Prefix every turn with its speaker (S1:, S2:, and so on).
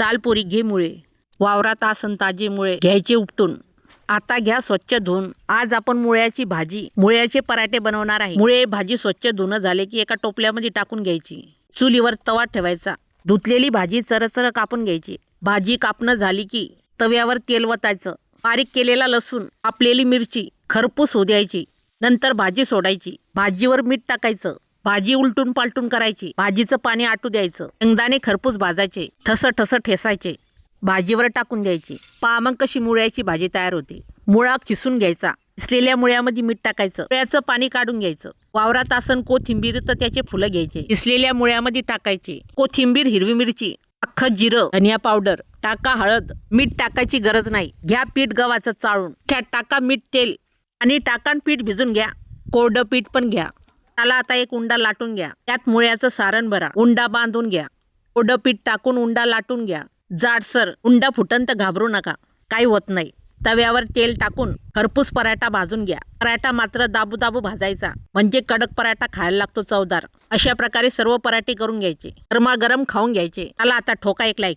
S1: चाल पोरी घे मुळे वावरात आसन ताजे मुळे घ्यायचे उपटून. आता घ्या स्वच्छ धुवून. आज आपण मुळ्याची भाजी मुळ्याचे पराठे बनवणार आहे. मुळे भाजी स्वच्छ धुणं झाले की एका टोपल्यामध्ये टाकून घ्यायची. चुलीवर तवा ठेवायचा. धुतलेली भाजी चरचर कापून घ्यायची. भाजी कापणं झाली की तव्यावर तेल वतायचं. बारीक केलेला लसूण कापलेली मिरची खरपूस होऊ द्यायची नंतर भाजी सोडायची. भाजीवर मीठ टाकायचं. भाजी उलटून पालटून करायची. भाजीचं पाणी आटू द्यायचं. शेंगदाणे खरपूस भाजायचे. ठस ठस ठेसायचे. भाजीवर टाकून द्यायची. पहा मग कशी मुळ्याची भाजी तयार होते. मुळा खिसून घ्यायचा. किसलेल्या मुळ्यामध्ये मीठ टाकायचं. मुळ्याचं पाणी काढून घ्यायचं. वावरात आसन कोथिंबीर तर त्याचे फुलं घ्यायचे. किसलेल्या मुळ्यामध्ये टाकायचे. कोथिंबीर हिरवी मिरची अख्खं जिरं धनिया पावडर टाका हळद. मीठ टाकायची गरज नाही. घ्या पीठ गव्हाचं चाळून. त्यात टाका मीठ तेल आणि टाकान पीठ भिजून घ्या. कोरडं पीठ पण घ्या. त्याला आता एक उंडा लाटून घ्या. त्यात मुळ्याचं सारण भरा. उंडा बांधून घ्या. ओढ पीठ टाकून उंडा लाटून घ्या. जाडसर उंडा फुटन तर घाबरू नका. काही होत नाही. तव्यावर तेल टाकून खरपूस पराठा भाजून घ्या. पराठा मात्र दाबू दाबू भाजायचा. म्हणजे कडक पराठा खायला लागतो चवदार. अशा प्रकारे सर्व पराठे करून घ्यायचे. गरमागरम खाऊन घ्यायचे. त्याला आता ठोका एक. लाईक